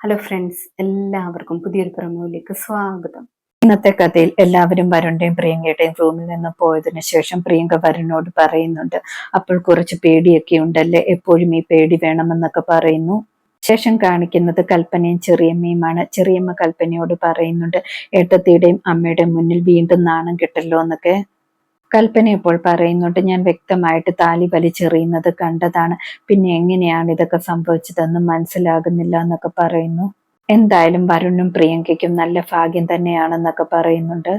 Hello friends എല്ലാവർക്കും പുതിയൊരു പ്രമോയിലേക്ക് സ്വാഗതം. ഇന്നത്തെ കഥയിൽ എല്ലാവരും വരുണിന്റെയും പ്രിയങ്കയുടെയും റൂമിൽ നിന്ന് പോയതിനു ശേഷം പ്രിയങ്ക വരുണോട് പറയുന്നുണ്ട് അപ്പോൾ കുറച്ച് പേടിയൊക്കെ ഉണ്ടല്ലേ? എപ്പോഴും ഈ പേടി വേണമെന്നൊക്കെ പറയുന്നു. ശേഷം കാണിക്കുന്നത് കൽപ്പനയും ചെറിയമ്മയുമാണ്. ചെറിയമ്മ കൽപ്പനയോട് പറയുന്നുണ്ട് ഏട്ടത്തിയുടെയും അമ്മയുടെയും മുന്നിൽ വീണ്ടും നാണം കിട്ടല്ലോ എന്നൊക്കെ. കൽപ്പന ഇപ്പോൾ പറയുന്നുണ്ട് ഞാൻ വ്യക്തമായിട്ട് താലി വലിച്ചെറിയുന്നത് കണ്ടതാണ്. പിന്നെ എങ്ങനെയാണ് ഇതൊക്കെ സംഭവിച്ചതെന്ന് മനസ്സിലാകുന്നില്ല എന്നൊക്കെ പറയുന്നു. എന്തായാലും വരുണും പ്രിയങ്കയ്ക്കും നല്ല ഭാഗ്യം തന്നെയാണെന്നൊക്കെ പറയുന്നുണ്ട്.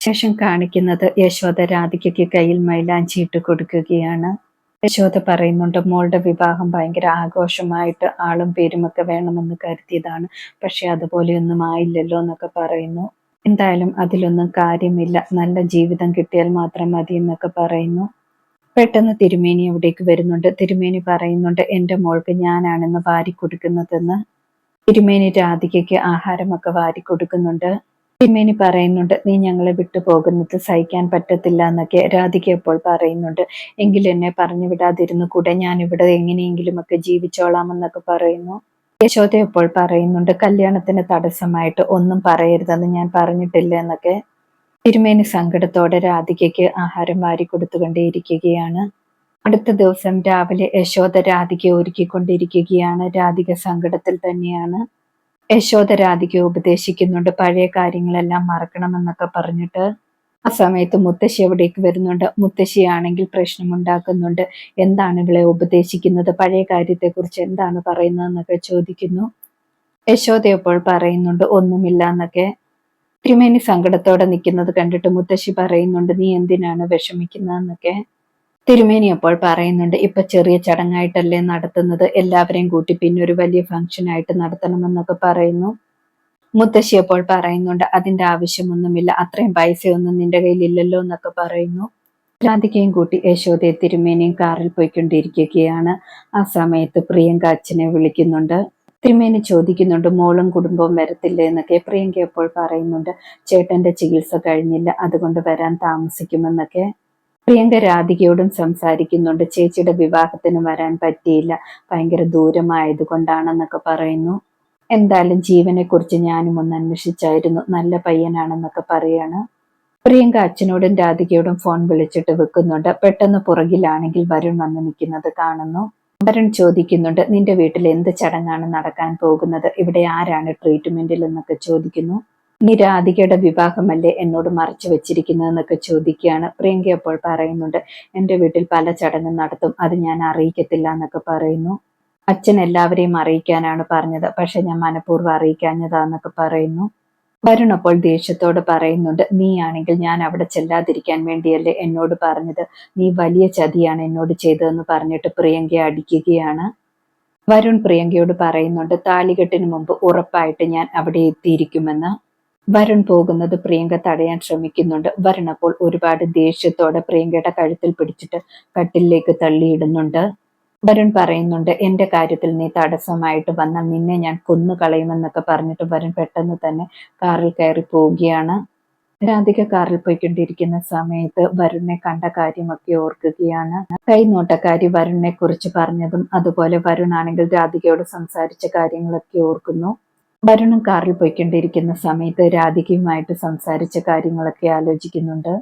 ശേഷം കാണിക്കുന്നത് യശോദ രാധികയ്ക്ക് കയ്യിൽ മൈലാഞ്ചി ഇട്ട് കൊടുക്കുകയാണ്. യശോദ പറയുന്നുണ്ട് മോളുടെ വിവാഹം ഭയങ്കര ആഘോഷമായിട്ട് ആളും പേരുമൊക്കെ വേണമെന്ന് കരുതിയതാണ്. പക്ഷെ അതുപോലെയൊന്നും ആയില്ലല്ലോ എന്നൊക്കെ പറയുന്നു. എന്തായാലും അതിലൊന്നും കാര്യമില്ല. നല്ല ജീവിതം കിട്ടിയാൽ മാത്രം മതി എന്നൊക്കെ പറയുന്നു. പെട്ടെന്ന് തിരുമേനി അവിടേക്ക് വരുന്നുണ്ട്. തിരുമേനി പറയുന്നുണ്ട് എന്റെ മോൾക്ക് ഞാനാണെന്ന് വാരി കൊടുക്കുന്നതെന്ന് തിരുമേനി രാധികയ്ക്ക് ആഹാരമൊക്കെ വാരി കൊടുക്കുന്നുണ്ട് തിരുമേനി പറയുന്നുണ്ട് നീ ഞങ്ങളെ വിട്ടു പോകുന്നത് സഹിക്കാൻ പറ്റത്തില്ല എന്നൊക്കെ രാധിക ഇപ്പോൾ പറയുന്നുണ്ട്. എങ്കിൽ എന്നെ പറഞ്ഞു വിടാതിരുന്നു കൂടെ? ഞാൻ ഇവിടെ എങ്ങനെയെങ്കിലും ഒക്കെ ജീവിച്ചോളാമെന്നൊക്കെ പറയുന്നു. യശോദ ഇപ്പോൾ പറയുന്നുണ്ട് കല്യാണത്തിന് തടസ്സമായിട്ട് ഒന്നും പറയരുതെന്ന് ഞാൻ പറഞ്ഞിട്ടില്ല എന്നൊക്കെ. തിരുമേനി സങ്കടത്തോടെ രാധികയ്ക്ക് ആഹാരം വാരി കൊടുത്തുകൊണ്ടേയിരിക്കുകയാണ് അടുത്ത ദിവസം രാവിലെ യശോദ രാധിക ഒരുക്കിക്കൊണ്ടിരിക്കുകയാണ്. രാധിക സങ്കടത്തിൽ തന്നെയാണ്. യശോദ രാധിക ഉപദേശിക്കുന്നുണ്ട് പഴയ കാര്യങ്ങളെല്ലാം മറക്കണമെന്നൊക്കെ പറഞ്ഞിട്ട് ആ സമയത്ത് മുത്തശ്ശി അവിടേക്ക് വരുന്നുണ്ട്. മുത്തശ്ശിയാണെങ്കിൽ പ്രശ്നമുണ്ടാക്കുന്നുണ്ട്. എന്താണ് ഇവളെ ഉപദേശിക്കുന്നത്? പഴയ കാര്യത്തെക്കുറിച്ച് എന്താണ് പറയുന്നതെന്നൊക്കെ ചോദിക്കുന്നു. യശോദ അപ്പോൾ പറയുന്നുണ്ട് ഒന്നുമില്ല എന്നൊക്കെ തിരുമേനി സങ്കടത്തോടെ നിൽക്കുന്നത് കണ്ടിട്ട് മുത്തശ്ശി പറയുന്നുണ്ട് നീ എന്തിനാണ് വിഷമിക്കുന്നതെന്നൊക്കെ? തിരുമേനി അപ്പോൾ പറയുന്നുണ്ട് ഇപ്പൊ ചെറിയ ചടങ്ങായിട്ടല്ലേ നടത്തുന്നത്. എല്ലാവരെയും കൂട്ടി പിന്നെ ഒരു വലിയ ഫംഗ്ഷൻ ആയിട്ട് നടത്തണമെന്നൊക്കെ പറയുന്നു. മുത്തശ്ശി അപ്പോൾ പറയുന്നുണ്ട് അതിന്റെ ആവശ്യമൊന്നുമില്ല അത്രയും പൈസയൊന്നും നിന്റെ കയ്യിലില്ലല്ലോ എന്നൊക്കെ പറയുന്നു. രാധികയും കൂട്ടി യശോദയെ തിരുമേനിയും കാറിൽ പോയിക്കൊണ്ടിരിക്കുകയാണ്. ആ സമയത്ത് പ്രിയങ്ക അച്ഛനെ വിളിക്കുന്നുണ്ട്. തിരുമേനി ചോദിക്കുന്നുണ്ട് മോളും കുടുംബവും വരത്തില്ലേ എന്നൊക്കെ. പ്രിയങ്ക അപ്പോൾ പറയുന്നുണ്ട് ചേട്ടന്റെ ചികിത്സ കഴിഞ്ഞില്ല അതുകൊണ്ട് വരാൻ താമസിക്കുമെന്നൊക്കെ. പ്രിയങ്ക രാധികയോടും സംസാരിക്കുന്നുണ്ട് ചേച്ചിയുടെ വിവാഹത്തിന് വരാൻ പറ്റിയില്ല ഭയങ്കര ദൂരമായത് കൊണ്ടാണെന്നൊക്കെ പറയുന്നു. എന്തായാലും ജീവനെ കുറിച്ച് ഞാനും ഒന്ന് അന്വേഷിച്ചായിരുന്നു. നല്ല പയ്യനാണെന്നൊക്കെ പറയാണ്. പ്രിയങ്ക അച്ഛനോടും രാധികയോടും ഫോൺ വിളിച്ചിട്ട് വെക്കുന്നുണ്ട്. പെട്ടെന്ന് പുറകിലാണെങ്കിൽ വരുൺ വന്ന് നിൽക്കുന്നത് കാണുന്നു. വരുൺ ചോദിക്കുന്നുണ്ട് നിന്റെ വീട്ടിൽ എന്ത് ചടങ്ങാണ് നടക്കാൻ പോകുന്നത്? ഇവിടെ ആരാണ് ട്രീറ്റ്മെന്റിൽ എന്നൊക്കെ ചോദിക്കുന്നു. നീ രാധികയുടെ വിവാഹമല്ലേ എന്നോട് മറച്ചു വെച്ചിരിക്കുന്നതെന്നൊക്കെ ചോദിക്കുകയാണ്. പ്രിയങ്ക അപ്പോൾ പറയുന്നുണ്ട് എന്റെ വീട്ടിൽ പല ചടങ്ങും നടത്തും. അത് ഞാൻ അറിയിക്കത്തില്ല എന്നൊക്കെ പറയുന്നു. അച്ഛൻ എല്ലാവരെയും അറിയിക്കാനാണ് പറഞ്ഞത്. പക്ഷെ ഞാൻ മനഃപൂർവം അറിയിക്കാഞ്ഞതാന്നൊക്കെ പറയുന്നു. വരുൺ അപ്പോൾ ദേഷ്യത്തോട് പറയുന്നുണ്ട് നീ ആണെങ്കിൽ ഞാൻ അവിടെ ചെല്ലാതിരിക്കാൻ വേണ്ടിയല്ലേ എന്നോട് പറഞ്ഞത്? നീ വലിയ ചതിയാണ് എന്നോട് ചെയ്തതെന്ന് പറഞ്ഞിട്ട് പ്രിയങ്കയെ അടിക്കുകയാണ്. വരുൺ പ്രിയങ്കയോട് പറയുന്നുണ്ട് താലികെട്ടിന് മുമ്പ് ഉറപ്പായിട്ട് ഞാൻ അവിടെ എത്തിയിരിക്കുമെന്ന്. വരുൺ പോകുന്നത് പ്രിയങ്ക തടയാൻ ശ്രമിക്കുന്നുണ്ട്. വരുൺ അപ്പോൾ ഒരുപാട് ദേഷ്യത്തോടെ പ്രിയങ്കയുടെ കഴുത്തിൽ പിടിച്ചിട്ട് കട്ടിലേക്ക് തള്ളിയിടുന്നുണ്ട്. വരുൺ പറയുന്നുണ്ട് എന്റെ കാര്യത്തിൽ നീ തടസ്സമായിട്ട് വന്നാൽ നിന്നെ ഞാൻ കൊന്നു കളയുമെന്നൊക്കെ പറഞ്ഞിട്ട് വരുൺ പെട്ടെന്ന് തന്നെ കാറിൽ കയറി പോവുകയാണ്. രാധിക കാറിൽ പോയിക്കൊണ്ടിരിക്കുന്ന സമയത്ത് വരുണിനെ കണ്ട കാര്യമൊക്കെ ഓർക്കുകയാണ്. കൈനോട്ടക്കാരി വരുണിനെ കുറിച്ച് പറഞ്ഞതും അതുപോലെ വരുൺ ആണെങ്കിൽ രാധികയോട് സംസാരിച്ച കാര്യങ്ങളൊക്കെ ഓർക്കുന്നു. വരുണും കാറിൽ പോയിക്കൊണ്ടിരിക്കുന്ന സമയത്ത് രാധികയുമായിട്ട് സംസാരിച്ച കാര്യങ്ങളൊക്കെ ആലോചിക്കുന്നുണ്ട്.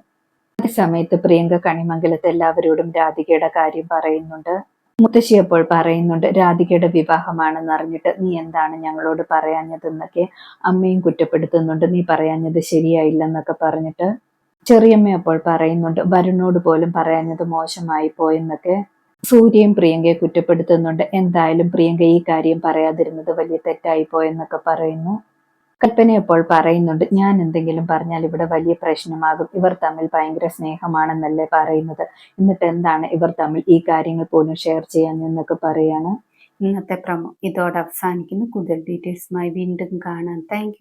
അതേ സമയത്ത് പ്രിയങ്ക കണിമംഗലത്ത് എല്ലാവരോടും രാധികയുടെ കാര്യം പറയുന്നുണ്ട്. മുത്തശ്ശി അപ്പോൾ പറയുന്നുണ്ട് രാധികയുടെ വിവാഹമാണെന്ന് അറിഞ്ഞിട്ട് നീ എന്താണ് ഞങ്ങളോട് പറയാഞ്ഞതെന്നൊക്കെ അമ്മയും കുറ്റപ്പെടുത്തുന്നുണ്ട്. നീ പറയാഞ്ഞത് ശരിയായില്ലെന്നൊക്കെ പറഞ്ഞിട്ട് ചെറിയമ്മ അപ്പോൾ പറയുന്നുണ്ട് വരുണോട് പോലും പറയാഞ്ഞത് മോശമായി പോയെന്നൊക്കെ സൂര്യയും പ്രിയങ്കയെ കുറ്റപ്പെടുത്തുന്നുണ്ട്. എന്തായാലും പ്രിയങ്ക ഈ കാര്യം പറയാതിരുന്നത് വലിയ തെറ്റായി പോയെന്നൊക്കെ പറയുന്നു. കൽപ്പന ഇപ്പോൾ പറയുന്നുണ്ട് ഞാൻ എന്തെങ്കിലും പറഞ്ഞാൽ ഇവിടെ വലിയ പ്രശ്നമാകും. ഇവർ തമ്മിൽ ഭയങ്കര സ്നേഹമാണെന്നല്ലേ പറയുന്നത്. എന്നിട്ട് എന്താണ് ഇവർ തമ്മിൽ ഈ കാര്യങ്ങൾ പോലും ഷെയർ ചെയ്യാൻ എന്നൊക്കെ പറയാണ്? ഇന്നത്തെ പ്രമോ ഇതോടെ അവസാനിക്കുന്നു. കൂടുതൽ ഡീറ്റെയിൽസുമായി വീണ്ടും കാണാം. താങ്ക്